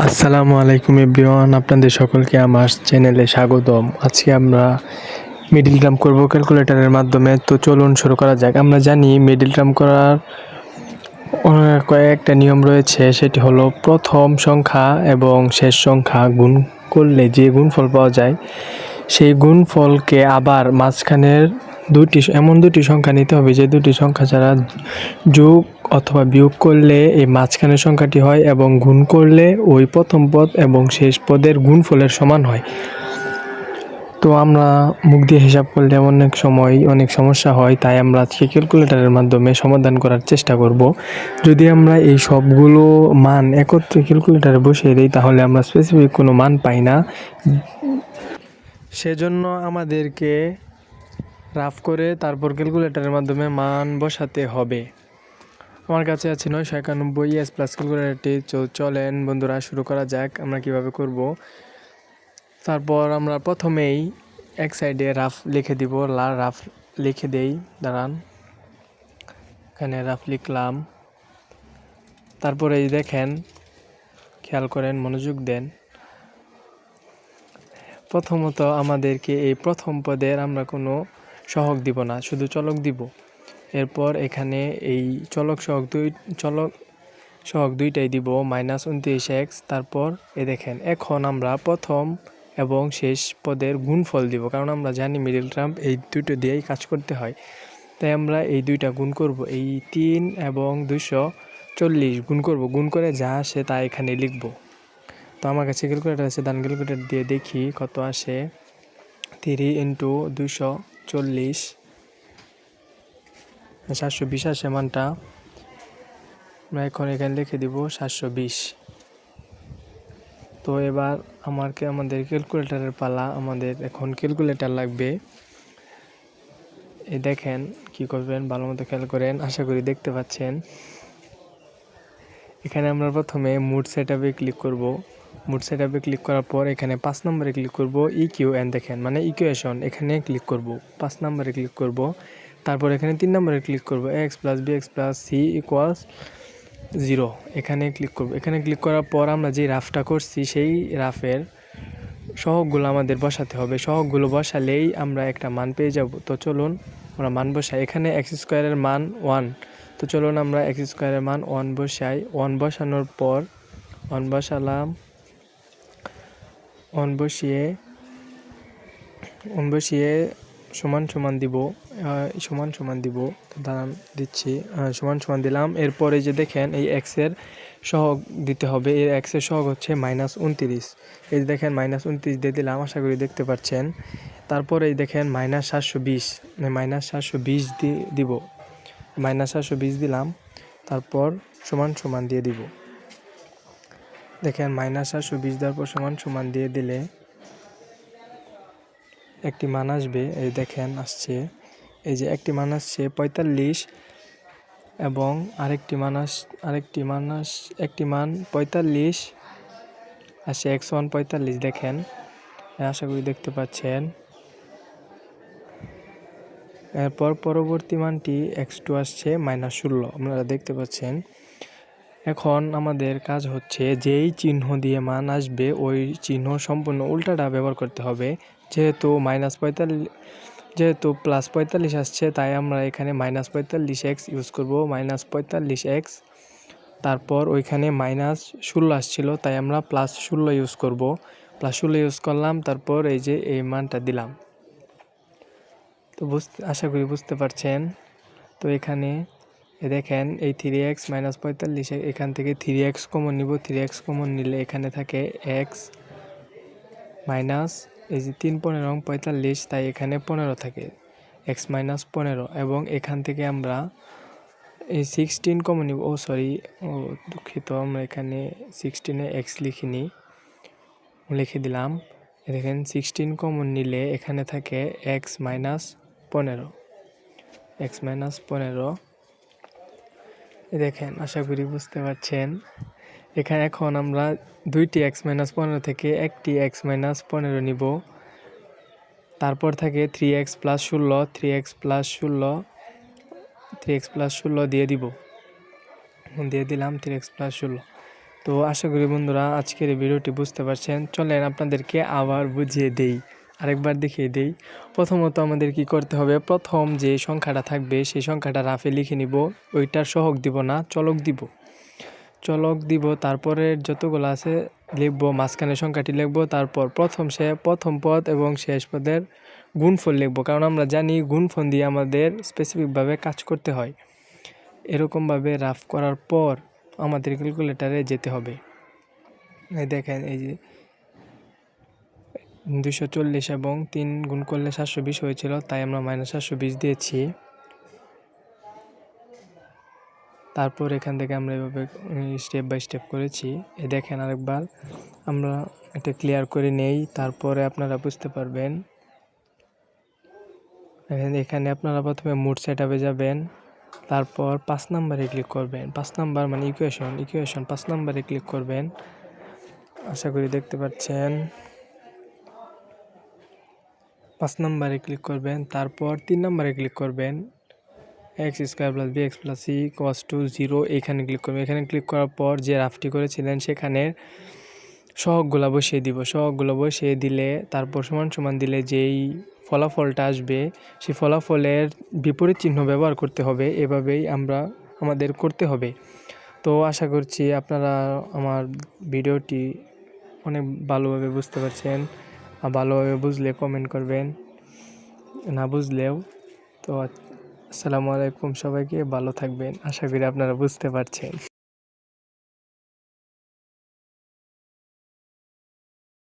আসসালামু আলাইকুম এভরিওয়ান, আপনাদের সকলকে আমার চ্যানেলে স্বাগতম। আজকে আমরা মিডিল টার্ম করব ক্যালকুলেটরের মাধ্যমে। তো চলুন শুরু করা যাক। আমরা জানি মিডিল টার্ম করার কয়েকটা নিয়ম রয়েছে। সেটি হলো প্রথম সংখ্যা এবং শেষ সংখ্যা গুণ করলে যে গুণফল পাওয়া যায়, সেই গুণফলকে আবার মাঝখানের দুটি এমন দুটি সংখ্যা নিতে হবে যে দুটি সংখ্যা ছাড়া যোগ অথবা বিয়োগ করলে এই মাঝখানের সংখ্যাটি হয় এবং গুণ করলে ওই প্রথম পদ এবং শেষ পদের গুণফলের সমান হয়। তো আমরা মুখ দিয়ে হিসাব করলে অনেক সময় অনেক সমস্যা হয়, তাই আমরা আজকে ক্যালকুলেটারের মাধ্যমে সমাধান করার চেষ্টা করব। যদি আমরা এই সবগুলো মান একত্রে ক্যালকুলেটরে বসিয়ে দিই, তাহলে আমরা স্পেসিফিক কোনো মান পাই না। সেজন্য আমাদেরকে রাফ করে তারপর ক্যালকুলেটরের মাধ্যমে মান বসাতে হবে। আমার কাছে আছে নয়শো একানব্বই এস প্লাস ক্যালকুলেটরটি চলেন বন্ধুরা শুরু করা যাক, আমরা কীভাবে করব। তারপর আমরা প্রথমেই এক সাইডে রাফ লিখে দিব, লা রাফ লিখে দেই, দাঁড়ান। এখানে রাফ লিখলাম। তারপরে এই দেখেন, খেয়াল করেন, মনোযোগ দেন। প্রথমত আমাদেরকে এই প্রথম পদের আমরা কোনো সহক দিব না, শুধু চলক দিব। এরপর এখানে এই চলক সহক দুই, চলক সহক দুইটাই দিব, মাইনাস উনত্রিশ এক্স। তারপর এ দেখেন, এখন আমরা প্রথম এবং শেষ পদের গুণফল দিব, কারণ আমরা জানি মিডিল ট্রাম্প এই দুটো দিয়েই কাজ করতে হয়। তাই আমরা এই দুইটা গুণ করব, এই তিন এবং দুশো চল্লিশ গুণ করব। গুণ করে যা আসে তা এখানে লিখব। তো আমার কাছে ক্যালকুলেটার আছে, দান ক্যালকুলেটার দিয়ে দেখি কত আসে। থ্রি ইন্টু দুশো চল্লিশ। সাতশো বিশ আসে মানটা। আমরা এখন এখানে লিখে দিব সাতশো বিশ। তো এবার আমাকে, আমাদের ক্যালকুলেটারের পালা, আমাদের এখন ক্যালকুলেটার লাগবে। এই দেখেন কি করবেন, ভালো মতো খেয়াল করেন, আশা করি দেখতে পাচ্ছেন। এখানে আমরা প্রথমে মুড সেট আপে ক্লিক করব। মুড সেট আপে ক্লিক করার পর এখানে পাঁচ নম্বরে ক্লিক করব ই কিউ এন দেখেন মানে ইকুয়েশন এখানে ক্লিক করব। পাঁচ নম্বরে ক্লিক করব, তারপর এখানে তিন নম্বরে ক্লিক করব X plus B X plus C equals zero এখানে ক্লিক করব। এখানে ক্লিক করার পর আমরা যে রাফটা করছি, সেই রাফের সহগগুলো আমাদের বসাতে হবে। সহগগুলো বসালেই আমরা একটা মান পেয়ে যাব। তো চলুন, আমরা মান বসাই। এখানে এক্স স্কোয়ারের মান ওয়ান তো চলুন আমরা এক্স স্কোয়ারের মান ওয়ান বসাই। ওয়ান বসানোর পর ওয়ান বসালাম। ওয়ান বসিয়ে ওয়ান বসিয়ে সমান সমান দিব সমান সমান দিব দাঁড়ান দিচ্ছি সমান সমান দিলাম। এরপরে যে দেখেন, এই এক্সের সহগ দিতে হবে। এর এক্সের সহগ হচ্ছে মাইনাস উনতিরিশ। এই যে দেখেন মাইনাস উনত্রিশ দিয়ে দিলাম, আশা করি দেখতে পাচ্ছেন। তারপরে এই দেখেন মাইনাস সাতশো বিশ মাইনাস সাতশো বিশ দিব। মাইনাস সাতশো বিশ দিলাম, তারপর সমান সমান দিয়ে দিব। দেখেন, মাইনাস সাতশো বিশ দেওয়ার সমান সমান দিয়ে দিলে একটি মান আসবে। এই দেখেন, আসছে। এই যে একটি মান আসছে পঁয়তাল্লিশ এবং আরেকটি মান আস, আরেকটি মান আস, একটি মান পঁয়তাল্লিশ আসছে একশো ওয়ান পঁয়তাল্লিশ। দেখেন আশা করি দেখতে পাচ্ছেন। এরপর পরবর্তী মানটি এক্স টু আসছে মাইনাস ষোলো। আপনারা দেখতে পাচ্ছেন এখন আমাদের কাজ হচ্ছে যেই চিহ্ন দিয়ে মান আসবে, ওই চিহ্ন সম্পূর্ণ উল্টাটা ব্যবহার করতে হবে। যেহেতু মাইনাস পঁয়তাল্লিশ, যেহেতু প্লাস পঁয়তাল্লিশ আসছে, তাই আমরা এখানে মাইনাস পঁয়তাল্লিশ এক্স ইউজ করব। মাইনাস পঁয়তাল্লিশ এক্স তারপর ওইখানে মাইনাস ষোলো আসছিল, তাই আমরা প্লাস ষোলো ইউজ করব। প্লাস ষোলো ইউজ করলাম, তারপর এই যে এই মানটা দিলাম। তো বুঝতে, আশা করি বুঝতে পারছেন। তো এখানে দেখেন, এই থ্রি এক্স মাইনাস পঁয়তাল্লিশ এখান থেকে থ্রি এক্স কমন নিব থ্রি এক্স কমন নিলে এখানে থাকে এক্স মাইনাস এই যে তিন পনেরো পঁয়তাল্লিশ, তাই এখানে পনেরো থাকে। এক্স মাইনাস পনেরো, এবং এখান থেকে আমরা এই সিক্সটিন কমন নিব। ও সরি ও, দুঃখিত, আমরা এখানে সিক্সটিনে এক্স লিখিনি। লিখে দিলাম। দেখেন সিক্সটিন কমন নিলে এখানে থাকে এক্স মাইনাস পনেরো। এক্স মাইনাস পনেরো দেখেন, আশা করি বুঝতে পারছেন। এখানে এখন আমরা দুইটি এক্স মাইনাস পনেরো থেকে একটি এক্স মাইনাস পনেরো নিব। তারপর থাকে থ্রি এক্স প্লাস ষোলো, থ্রি এক্স প্লাস ষোলো, থ্রি এক্স প্লাস ষোলো দিয়ে দিব। দিয়ে দিলাম থ্রি এক্স প্লাস ষোলো। তো আশা করি বন্ধুরা আজকের ভিডিওটি বুঝতে পারছেন। চলেন আপনাদেরকে আবার বুঝিয়ে দেই। আরেকবার দেখিয়ে দেই। প্রথমত আমাদের কি করতে হবে? প্রথম যে সংখ্যাটা থাকবে, সেই সংখ্যাটা রাফে লিখে নিব। ওইটার সহক দিব না, চলক দিব। চলক দিব, তারপরে যতগুলো আছে লিখব মাঝখানে সংখ্যাটি লিখব, তারপর প্রথম সে, প্রথম পদ এবং শেষ পদের গুণফল লিখব। কারণ আমরা জানি গুণফল দিয়ে আমাদের স্পেসিফিকভাবে কাজ করতে হয়। এরকমভাবে রাফ করার পর আমাদের ক্যালকুলেটারে যেতে হবে। দেখেন, এই যে দুশো চল্লিশ এবং তিন গুণ করলে সাতশো বিশ হয়েছিল, তাই আমরা মাইনাস সাতশো বিশ দিয়েছি। তারপর এখান থেকে আমরা এভাবে স্টেপ বাই স্টেপ করেছি। এ দেখেন আরেকবার, আমরা এটা ক্লিয়ার করে নেই, তারপরে আপনারা বুঝতে পারবেন। এখানে- আপনারা প্রথমে মুড সেট আপে যাবেন, তারপর পাঁচ নাম্বারে ক্লিক করবেন। পাঁচ নাম্বার মানে ইকুয়েশন ইকুয়েশন পাঁচ নাম্বারে ক্লিক করবেন। আশা করি দেখতে পাচ্ছেন। পাঁচ নাম্বারে ক্লিক করবেন, তারপর তিন নাম্বারে ক্লিক করবেন। X square plus B X plus C cos to zero এখানে ক্লিক করবেন। এখানে ক্লিক করার পর যে রাফটি করেছিলেন, সেখানে সহগগুলো বসিয়ে দিব। সহগগুলো বসিয়ে দিলে, তারপর সমান সমান দিলে যেই ফলাফলটা আসবে, সেই ফলাফলের বিপরীত চিহ্ন ব্যবহার করতে হবে। এভাবেই আমরা, আমাদের করতে হবে। তো আশা করছি আপনারা আমার ভিডিওটি অনেক ভালোভাবে বুঝতে পারছেন। ভালোভাবে বুঝলে কমেন্ট করবেন। না বুঝলেও, তো আসসালামু আলাইকুম সবাইকে, ভালো থাকবেন। আশা করি আপনারা বুঝতে পারছেন।